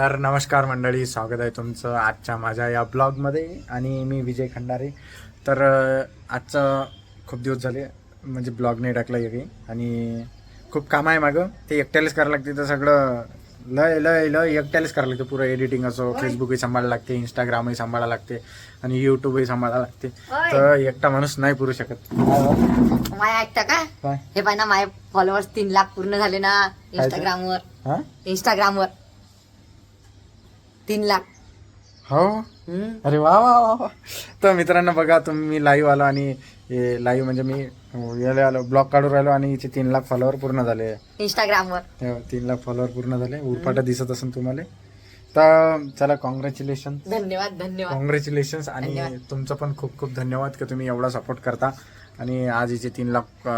तर नमस्कार मंडळी स्वागत आहे तुमचं आजच्या माझ्या या ब्लॉगमध्ये. आणि मी विजय खंडारे. तर आजचं खूप दिवस झाले म्हणजे ब्लॉग नाही टाकला काही आणि खूप काम आहे मागं. ते एकट्यालाच करायला लागते तर सगळं लय लय लय एकट्यालाच करायला लागते. पुरं एडिटिंग असो फेसबुकही सांभाळायला लागते इंस्टाग्रामही सांभाळायला लागते आणि यूट्यूबही सांभाळायला लागते. तर एकटा माणूस नाही पुरू शकत. माय ऐकता का? काय? हे ना माय फॉलोअर्स तीन लाख पूर्ण झाले ना इंस्टाग्राम वर. हां? इंस्टाग्राम वर. तीन लाख. हो. अरे वा वा वा वा. तर मित्रांनो बघा तुम्ही लाईव्ह आलो आणि लाईव्ह म्हणजे मी याला आलो ब्लॉग काढून राहिलो आणि हिचे तीन लाख फॉलोअर पूर्ण झाले. इंस्टाग्राम वर. तेव्हा तीन लाख फॉलोअर पूर्ण झाले. उरपाटा दिसत असेल तुम्हाला. तर चला कॉंग्रॅच्युलेशन धन्यवाद धन्यवाद. कॉंग्रॅच्युलेशन्स आणि. तुमचं पण खूप खूप धन्यवाद की तुम्ही एवढा सपोर्ट करता. आणि आज हिचे तीन लाख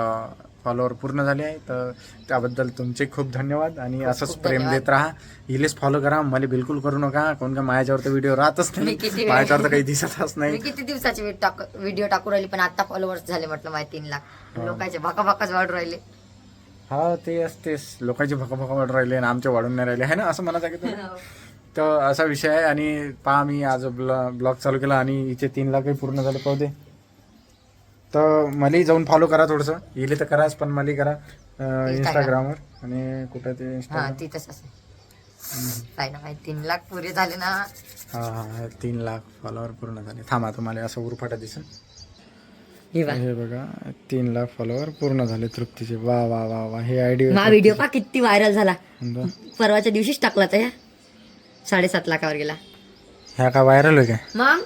फॉलोअर पूर्ण झाले आहे. तर त्याबद्दल तुमचे खूप धन्यवाद आणि असंच प्रेम. देत राहा. हिलेच फॉलो करा. मला बिलकुल करू नका. कोण का माझ्यावर तर व्हिडिओ राहतच नाही. माझ्यावर तर काही दिसतच नाही. किती दिवसाची व्हिडिओ टाकू राहिली पण आता फॉलोअर्स झाले म्हटलं माय तीन लाख. लोकांचे भका भकाच वाढू राहिले. हा ते असतेच. लोकांची भका भका वाढ राहिले आणि आमचे वाढून नाही राहिले. आहे ना? असं म्हणा की तर असा विषय आहे आणि पहा मी आज ब्लॉग चालू केला आणि हिचे तीन लाखही पूर्ण झाले. पाहू दे. तर मलाही जाऊन फॉलो करा थोडंसं. इले तर कराच पण मला करा इंस्टाग्रामवर आणि कुठं ते हा काय ना माहिती तीन लाख पुरे झाले ना. हा हा हे तीन लाख फॉलोअर पूर्ण झाले. थांबा तुम्हाला असं उरफाटा दिसेल. हे बघ. हे बघा तीन लाख फॉलोअर पूर्ण झाले तृप्तीचे. वा वा वा वा हे आयडी मा व्हिडिओ पा किती व्हायरल झाला. परवाच्या दिवशीच टाकला तर ह्या साडेसात लाखावर गेला. ह्या का व्हायरल आहे काय? मग?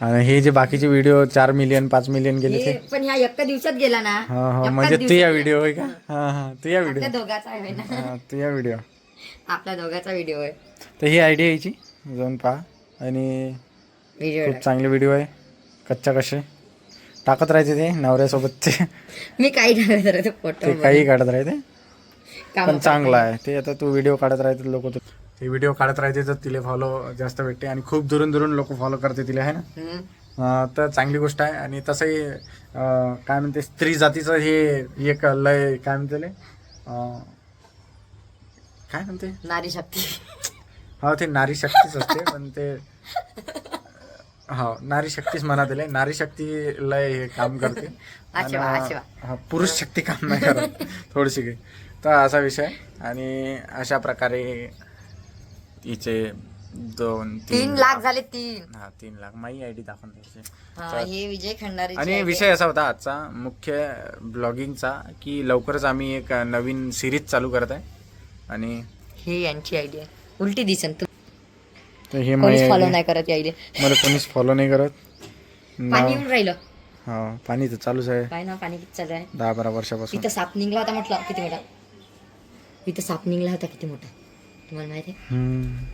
आणि हे जे बाकीचे व्हिडिओ चार मिलियन पाच मिलियन गेले ते? हे पण ह्या एका दिवसात गेला ना? हा हा एकाच म्हणजे ते या. व्हिडिओ आहे का? हा हा ते या व्हिडिओ आपल्या दोघाचा आहे ना? हा ते या व्हिडिओ आपल्या दोघाचा व्हिडिओ आहे. तर ही आयडिया यायची. जाऊन पहा. आणि व्हिडिओ खूप चांगले व्हिडिओ आहे. कच्चा कसे? टाकत राहायचे ते नवऱ्यासोबतचे. मी काही टाकत राहते फोटो ते काही काढत राहते पण चांगलं आहे. ते आता तू व्हिडिओ काढत राहते लोक ते व्हिडिओ काढत राहते तर तिला फॉलो जास्त भेटते. आणि खूप दुरून दुरून लोक फॉलो करते तिला आहे ना? तर चांगली गोष्ट आहे. आणि तसंही काय म्हणते स्त्री जातीचं हे एक लय काय म्हणते काय म्हणते? नारी शक्ती. हा ते नारी शक्तीच असते पण ते हा नारी शक्तीच म्हणा दिले नारी शक्ती लय हे काम करते. हा, पुरुष शक्ती काम नाही करत थोडीशी काही. तर असा विषय आणि अशा प्रकारे हिचे दोन तीन लाख. झाले तीन. हा तीन लाख. माई आय डी दाखवून द्यायचे. हा, विजय खंडारे आणि विषय असा होता आजचा मुख्य ब्लॉगिंगचा की लवकरच आम्ही एक नवीन सिरीज चालू करत आहे. आणि हे यांची आयडिया उलटी दिसन तू. तर हे कोणीच फॉलो नाही करत आयडिया मला कोणीच फॉलो नाही करत. पाणी येऊन राहिलं. हा पाणी तर चालूच आहे. काय ना पाणी? किती चालू आहे? दहा बारा वर्षापासून. इथं साप निघला होता म्हटलं. किती मोठा? इथं साप निघला होता किती मोठा? तुम्हाला माहिती आहे.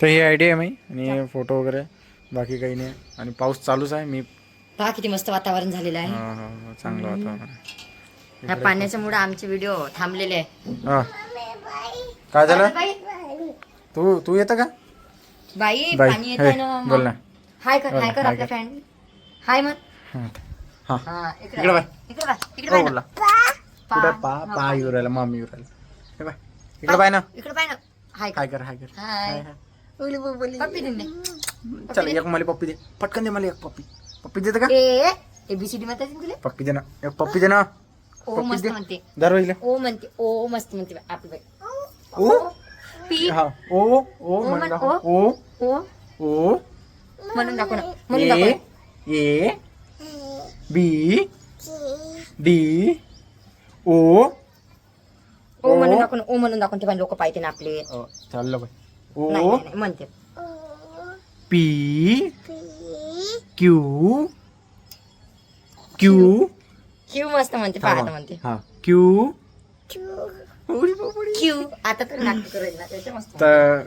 तर ही आयडिया आहे मी आणि फोटो वगैरे बाकी काही नाही. आणि पाऊस चालूच आहे मी पहा किती मस्त वातावरण झालेलं आहे. हा, हा, हा, चांगलं वातावरण ह्या पाण्याच्यामुळे आमचे व्हिडिओ थांबलेले आहे. हा. काय झालं? बाई तू तू येतं का? बाई बाई, पाणी येत हे, आहे ना. बोल ना. हाय कर हाय कर. आपल्या. फ्रेंड हाय मग. हा. हा. हा इकडे इकडे बाय. इकडे बाय. इकडे हो बाय बोला ना. कुठं? पा. पा येऊ राहिला मामी येऊ राहिला. हे बाय. इकडे बाय ना. इकडे बाय ना. हाय काय कर हाय कर. हाय. बोली, बोली, बोली. पप्पी देऊन दे. चल एक मला पप्पी दे. पटकन दे मला एक पप्पी. पप्पी देतं का? ए एबीसीडी म्हणते ना तुला? पप्पी दे ना एक पप्पी दे ना ओ पप्पी मस्त दे. म्हणते. दर होईल ओ म्हणते. ओ मस्त म्हणते बाई, आपली बाई. ओ? पी. हा. ओ ओ दाखव. ओ. ओ? ओ. म्हणून दाखव ना. म्हणून ए दाखव ए बी डी ओ ओ. म्हणून दाखव ना, ओ म्हणून दाखवून ते लोक पाहिजे ना आपले. अ, चाललं नाही, ओ. नाही, नाही, म्हणते. पी. क्यू. क्यू. क्यू मस्त म्हणते पाहत म्हणते. हा. क्यू. उडी बाबडी. क्यू. आता तर नाटक करायचं ना त्याच्या मस्त तर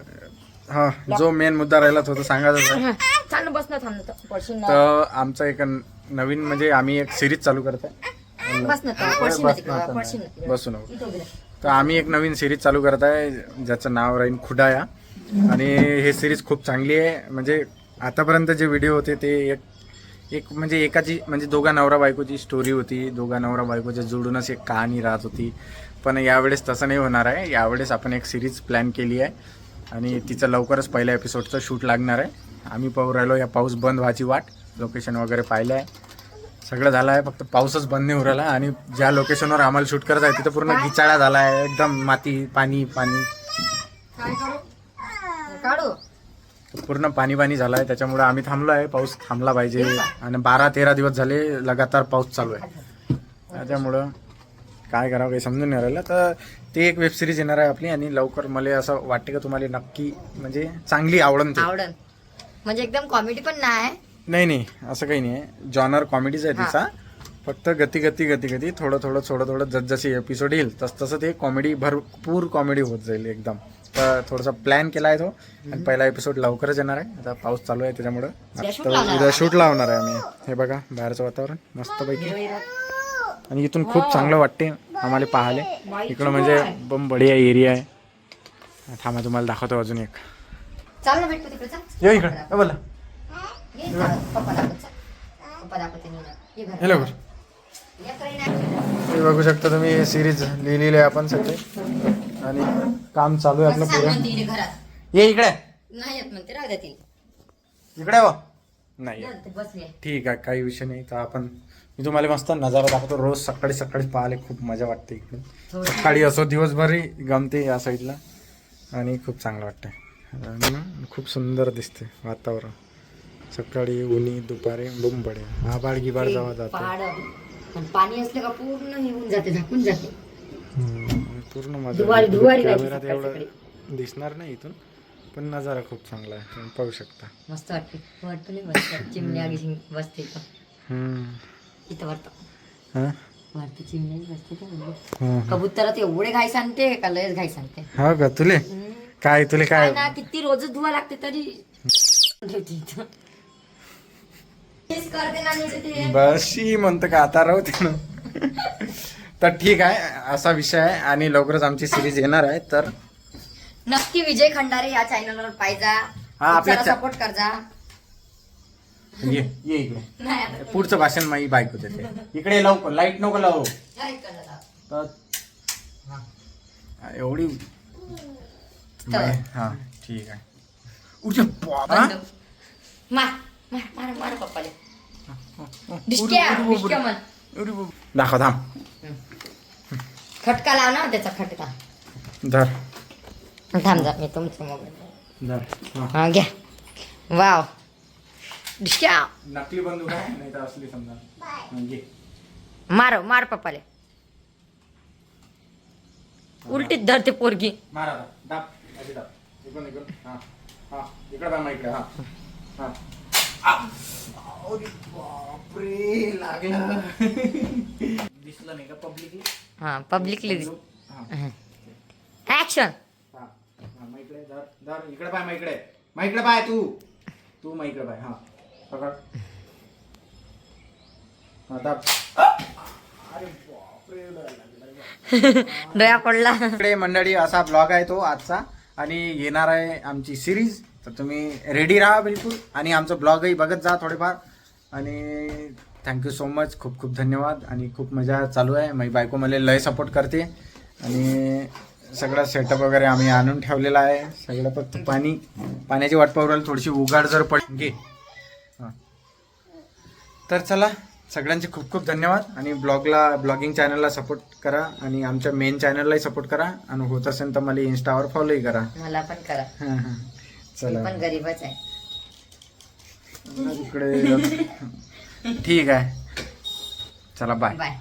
हा जो मेन मुद्दा राहिला तो तर सांगायचा होता. हा, चाल ना बस ना थांब ना तो, पडशील ना. तर आमचा एक नवीन म्हणजे आम्ही एक सिरीज चालू करत बस ना तो, पडशील ना तिकडं, पडशील ना तिकडं. बसू नको. इथं उभी राह. तर आम्ही एक नवीन सिरीज चालू करत आहे ज्याचं नाव राहील खुडाया. आणि हे सिरीज खूप चांगली आहे. म्हणजे आतापर्यंत जे व्हिडिओ होते ते एक एक म्हणजे एकाची म्हणजे दोघा नवरा बायकोची स्टोरी होती दोघा नवरा बायकोच्या जोडूनच एक कहाणी राहत होती. पण यावेळेस तसं नाही होणार आहे. यावेळेस आपण एक सिरीज प्लॅन केली आहे. आणि तिचं लवकरच पहिल्या एपिसोडचं शूट लागणार आहे. आम्ही पाहू राहिलो या पाऊस बंद व्हायची वाट. लोकेशन वगैरे पाहिलं आहे सगळं झालं आहे फक्त पाऊसच बंद नाही राहिला. आणि ज्या लोकेशनवर आम्हाला शूट करायचं आहे तिथं पूर्ण गिचाळा झाला आहे एकदम माती पाणी पाणी. पूर्ण पाणी पाणी झालं आहे त्याच्यामुळे आम्ही थांबलो आहे. पाऊस थांबला पाहिजे. आणि बारा तेरा दिवस झाले लगातार पाऊस चालू आहे. त्याच्यामुळं काय करावं काही समजून नाही राहिलं. तर ते एक वेब सिरीज येणार आहे आपली आणि लवकर मला असं वाटते का तुम्हाला नक्की म्हणजे चांगली आवडन ते. आवडन. म्हणजे एकदम कॉमेडी पण नाही. नाही नाही असं काही नाही. आहे जॉनर कॉमेडीच आहे तिचा फक्त गती गती गती गती थोडं थोडं थोडं थोडं जसजसे एपिसोड येईल तस तसं ते कॉमेडी भरपूर कॉमेडी होत जाईल एकदम. तर थोडासा प्लॅन केला आहे तो आणि पहिला एपिसोड लवकरच येणार आहे. आता पाऊस चालू आहे त्याच्यामुळं. उद्या शूट लावणार आहे. आम्ही. हे बघा बाहेरचं वातावरण मस्तपैकी आणि इथून खूप चांगलं वाटते आम्हाला पाहायला. इकडं म्हणजे बम बढिया एरिया आहे. थांबा तुम्हाला दाखवतो अजून एक. चाल ना भेटतो तिकडे चल. ये इकडे. बोला. ये पप्पा पप्पा दाखवते नीला. ये हे हे बघू शकता तुम्ही सिरीज लिहिलेली आहे आपण सगळे. आणि काम चालू आहे आपलं कसं घरात ये इकडे. हो. नाही येत म्हणते राहू इकडे व नाही ठीक आहे काही विषय नाही. तर आपण मी तुम्हाला मस्त नजारा दाखवतो. रोज सकाळी सकाळी पाहायला खूप मजा वाटते इकडे. सकाळी असो दिवसभरही गमते या साईडला आणि खूप चांगलं वाटते खूप सुंदर दिसते वातावरण. सकाळी उन्ही दुपारी बुम पडे. आबाड गिबाड जावा जाते. पहाड आणि पाणी असलं का पूर्ण होऊन जाते झाकून जाते. हम्म, पूर्ण मजा दुवारी- दुवारी राहायची कॅमेरात सकाळी एवढं दिसणार नाही इथून पण नजारा खूप चांगला आहे तुम्ही पाहू शकता. मस्त वाटते. वाटतं नाही मस्त चिमण्या गिशी बसते इथं. हम्म. इथं वाटतं. हा? बसते का? हा. कबुतरात एवढे घाई सांगते का लयच घाई सांगते. हा का? तुले? हम्म. काय तुले काय? काय ना किती रोजच धुवा लागते तरी. ठेवते इथं. ते. बशी म्हणतं का आता राहू ना. तर ठीक आहे असा विषय आहे आणि लवकरच आमची सिरीज येणार आहे तर नक्की विजय खंडारे या चॅनलवर पाहिजा. हा, आपल्या सपोर्ट करजा. ये ये इकडे. पुढचं भाषण माझी बायको देते. इकडे लवकर लाइट नको लावू. तर हा, एवढी. हा ठीक आहे. उठे. मार मार मार पप्पाले. दाखव थांब. खटका लाव ना त्याचा खटका. धर. थांब जा मी तुमचं मोबाईल धर हा. घ्या. वाव. डिस्क्या नकली बंदूक आहे नाही तर असली समजा. घे. मार मार पप्पाले. उलटीत धरते पोरगी. मार दाब. दाब. इकडून इकडून. हा. हा. इकडे इकडे. हा. हा. बापरे लागलं. दिसलं नाही का पब्लिकली हा पब्लिकली हा. ऍक्शन इकडे धर इकडे पाय मग इकडे. मग इकडे पाय तू. तू मग इकडे पाय हा. पकड. हा दाब अरे बापरे लागलं. डोळा पडला. इकडे मंडळी असा ब्लॉग आहे तो आजचा. आणि येणार आहे आमची सिरीज. तर तुम्ही रेडी राहा बिलकुल. आणि आमचं ब्लॉगही बघत जा थोडेफार. आणि थँक्यू सो मच खूप खूप धन्यवाद. आणि खूप मजा चालू आहे. माझी बायको मला लय सपोर्ट करते. आणि सगळं सेटअप वगैरे आम्ही आणून ठेवलेला आहे. सगळं फक्त पाणी. पाण्याची वाट पाहू राहिली. थोडीशी उघाड जर पड घे. हां. तर चला सगळ्यांचे खूप खूप धन्यवाद. आणि ब्लॉगला ब्लॉगिंग चॅनलला सपोर्ट करा. आणि आमच्या मेन चॅनललाही सपोर्ट करा. आणि होत असेल तर मला इन्स्टावर फॉलोही करा. मला पण करा. हां हां. चला. पण गरीबच आहे. इकडे ठीक आहे. चला बाय बाय